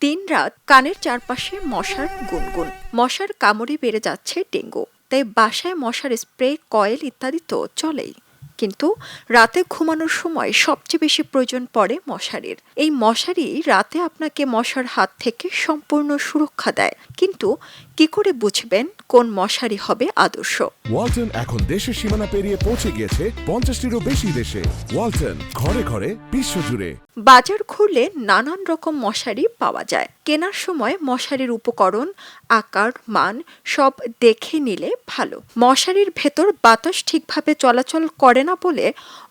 দিনরাত কানের চারপাশে মশার গুনগুন। মশার কামড়ে বেড়ে যাচ্ছে ডেঙ্গু। তাই বাসায় মশার স্প্রে, কয়েল ইত্যাদি তো চলেই। কিন্তু রাতে ঘুমানোর সময় সবচেয়ে বেশি প্রয়োজন পড়ে মশারির। এই মশারি রাতে আপনাকে মশার হাত থেকে সম্পূর্ণ সুরক্ষা দেয়। কিন্তু কি করে বুঝবেন কোন মশারি হবে আদর্শ? ওয়ালটন এখন দেশের সীমানা পেরিয়ে পৌঁছে গিয়েছে পঞ্চাশটিরও বেশি দেশে। ওয়ালটন ঘরে ঘরে বিশ্বজুড়ে। বাজার ঘুরলে নানান রকম মশারি পাওয়া যায়। কেনার সময় মশারির উপকরণ আকার মান সব দেখে নিলে ভালো। মশারির ভেতর বাতাস ঠিকভাবে চলাচল করে না বলে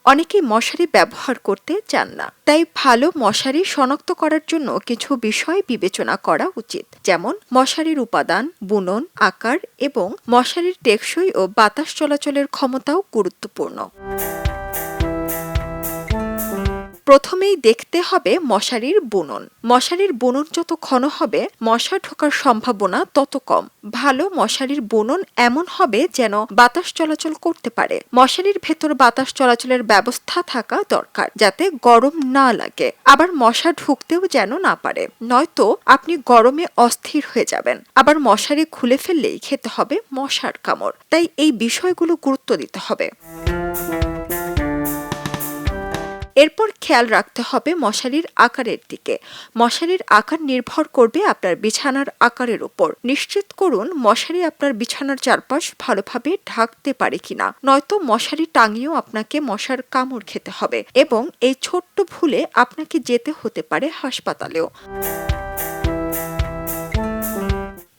অনেকেই মশারি ব্যবহার করতে চান না। তাই ভালো মশারি শনাক্ত করার জন্য কিছু বিষয় বিবেচনা করা উচিত। যেমন, মশারির উপাদান, বুনন, আকার এবং মশারির টেকসই ও বাতাস চলাচলের ক্ষমতাও গুরুত্বপূর্ণ। প্রথমেই দেখতে হবে মশারির বুনন। মশারির বুনন যত ঘন হবে, মশা ঢোকার সম্ভাবনা তত কম। ভালো মশারির বুনন এমন হবে যেন বাতাস চলাচল করতে পারে। মশারির ভেতর বাতাস চলাচলের ব্যবস্থা থাকা দরকার, যাতে গরম না লাগে। আবার মশা ঢুকতেও যেন না পারে। নয়তো আপনি গরমে অস্থির হয়ে যাবেন। আবার মশারি খুলে ফেললেই খেতে হবে মশার কামড়। তাই এই বিষয়গুলো গুরুত্ব দিতে হবে। এরপর খেয়াল রাখতে হবে মশারির আকারের দিকে। মশারির আকার নির্ভর করবে আপনার বিছানার আকারের উপর। নিশ্চিত করুন মশারি আপনার বিছানার চারপাশ ভালোভাবে ঢাকতে পারে কিনা। নয়তো মশারি টাঙিয়েও আপনাকে মশার কামড় খেতে হবে এবং এই ছোট্ট ভুলে আপনাকে যেতে হতে পারে হাসপাতালেও।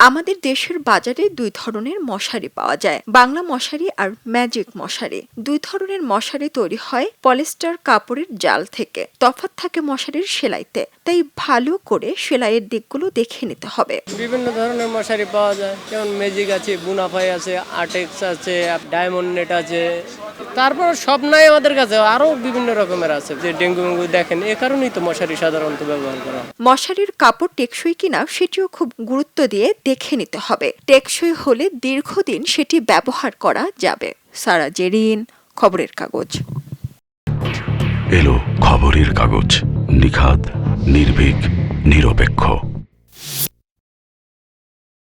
আমাদের দেশের বাজারে দুই ধরনের মশারি পাওয়া যায়, বাংলা মশারি আর ম্যাজিক মশারি। দুই ধরনের মশারি তৈরি হয় পলিস্টার কাপড়ের জাল থেকে, তফাৎ থাকে মশারির সেলাইতে। তাই ভালো করে সেলাইয়ের দিকগুলো দেখে নিতে হবে। বিভিন্ন ধরনের মশারি পাওয়া যায়, যেমন ম্যাজিক আছে বুনাফাই আছে, আর্টেক্স আছে, ডায়মন্ড নেট আছে তারপর সব নাই আমাদের কাছে। আরও বিভিন্ন রকমের আছে যে ডেঙ্গু মেঙ্গু দেখেন এ কারণেই তো মশারি সাধারণত ব্যবহার করা মশারির কাপড় টেকসই কিনা সেটিও খুব গুরুত্ব দিয়ে দেখে নিতে হবে। টেকসই হলে দীর্ঘদিন সেটি ব্যবহার করা যাবে। সারা জেরিন খবরের কাগজ। এলো খবরের কাগজ। নিখাদ নির্ভীক নিরপেক্ষ।